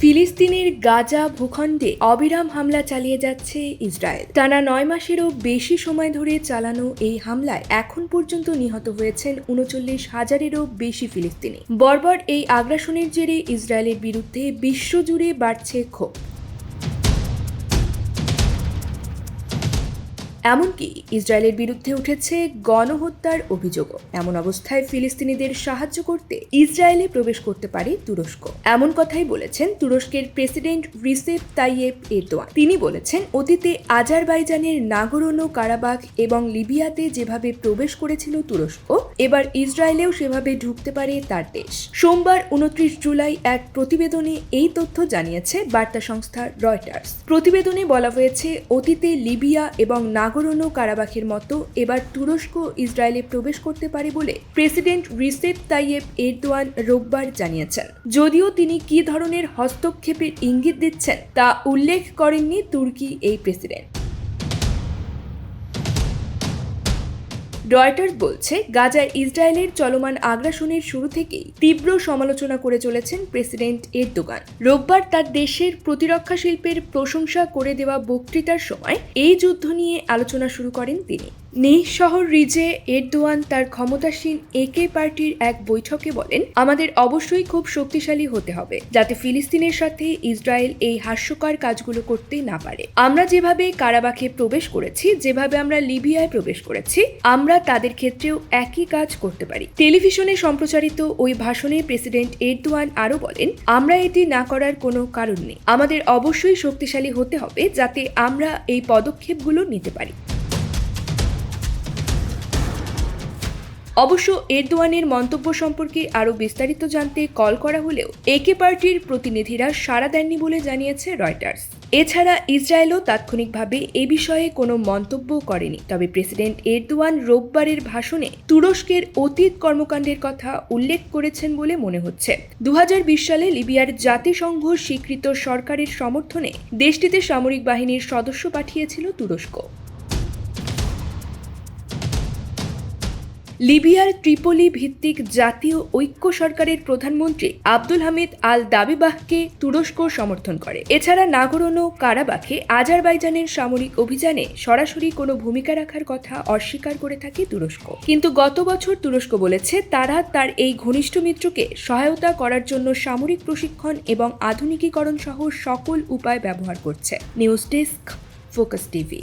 ফিলিস্তিনের গাজা ভূখণ্ডে অবিরাম হামলা চালিয়ে যাচ্ছে ইসরায়েল। টানা নয় মাসেরও বেশি সময় ধরে চালানো এই হামলায় এখন পর্যন্ত নিহত হয়েছেন উনচল্লিশ হাজারেরও বেশি ফিলিস্তিনি। বর্বর এই আগ্রাসনের জেরে ইসরায়েলের বিরুদ্ধে বিশ্বজুড়ে বাড়ছে ক্ষোভ। এমনকি ইসরায়েলের বিরুদ্ধে উঠেছে গণহত্যার অভিযোগও। এমন অবস্থায় ফিলিস্তিনিদের সাহায্য করতে ইসরায়েলে প্রবেশ করতে পারে তুরস্ক। এমন কথাই বলেছেন তুরস্কের প্রেসিডেন্ট রিসেপ তাইয়েব এরদোয়ান। তিনি বলেছেন, অতীতে আজারবাইজানের নাগরোনো কারাবাগ এবং লিবিয়াতে যেভাবে প্রবেশ করেছিল তুরস্ক এবার ইসরায়েলেও সেভাবে ঢুকতে পারে তার দেশ। সোমবার উনত্রিশ জুলাই এক প্রতিবেদনে এই তথ্য জানিয়েছে বার্তা সংস্থা রয়টার্স। প্রতিবেদনে বলা হয়েছে, অতীতে লিবিয়া এবং নাগরোনো কারাবাখের মতো এবার তুরস্ক ইসরায়েলে প্রবেশ করতে পারে বলে প্রেসিডেন্ট রিসেপ তাইয়েব এরদোয়ান রোববার জানিয়েছেন। যদিও তিনি কী ধরনের হস্তক্ষেপের ইঙ্গিত দিচ্ছেন তা উল্লেখ করেননি তুর্কি এই প্রেসিডেন্ট। রয়টার্স বলছে, গাজায় ইসরায়েলের চলমান আগ্রাসনের শুরু থেকেই তীব্র সমালোচনা করে চলেছেন প্রেসিডেন্ট এরদোগান। রোববার তার দেশের প্রতিরক্ষা শিল্পের প্রশংসা করে দেওয়া বক্তৃতার সময় এই যুদ্ধ নিয়ে আলোচনা শুরু করেন তিনি। নিজ শহর রিজে এরদোয়ান তার ক্ষমতাসীন একে পার্টির এক বৈঠকে বলেন, আমাদের অবশ্যই খুব শক্তিশালী হতে হবে, যাতে ফিলিস্তিনের সাথে ইসরায়েল এই হাস্যকর কাজগুলো করতে না পারে। আমরা যেভাবে কারাবাখে প্রবেশ করেছি, যেভাবে আমরা লিবিয়ায় প্রবেশ করেছি, আমরা তাদের ক্ষেত্রেও একই কাজ করতে পারি। টেলিভিশনে সম্প্রচারিত ওই ভাষণে প্রেসিডেন্ট এরদোয়ান আরও বলেন, আমরা এটি না করার কোনো কারণ নেই। আমাদের অবশ্যই শক্তিশালী হতে হবে যাতে আমরা এই পদক্ষেপগুলো নিতে পারি। অবশ্য এরদোয়ানের মন্তব্য সম্পর্কে আরও বিস্তারিত জানতে কল করা হলেও একে পার্টির প্রতিনিধিরা সাড়া দেননি বলে জানিয়েছে রয়টার্স। এছাড়া ইসরায়েলও তাৎক্ষণিকভাবে এ বিষয়ে কোনো মন্তব্য করেনি। তবে প্রেসিডেন্ট এরদোয়ান রোববারের ভাষণে তুরস্কের অতীত কর্মকাণ্ডের কথা উল্লেখ করেছেন বলে মনে হচ্ছে। দু হাজার বিশ সালে লিবিয়ার জাতিসংঘ স্বীকৃত সরকারের সমর্থনে দেশটিতে সামরিক বাহিনীর সদস্য পাঠিয়েছিল তুরস্ক। লিবিয়ার ট্রিপোলি ভিত্তিক জাতীয় ঐক্য সরকারের প্রধানমন্ত্রী আব্দুল হামিদ আল দাবিবাহকে তুরস্ক সমর্থন করে। এছাড়া নাগরনো কারাবাখে আজারবাইজানের সামরিক অভিযানে সরাসরি কোনো ভূমিকা রাখার কথা অস্বীকার করে থাকে তুরস্ক। কিন্তু গত বছর তুরস্ক বলেছে তারা তার এই ঘনিষ্ঠ মিত্রকে সহায়তা করার জন্য সামরিক প্রশিক্ষণ এবং আধুনিকীকরণ সহ সকল উপায় ব্যবহার করছে। News desk, focus TV.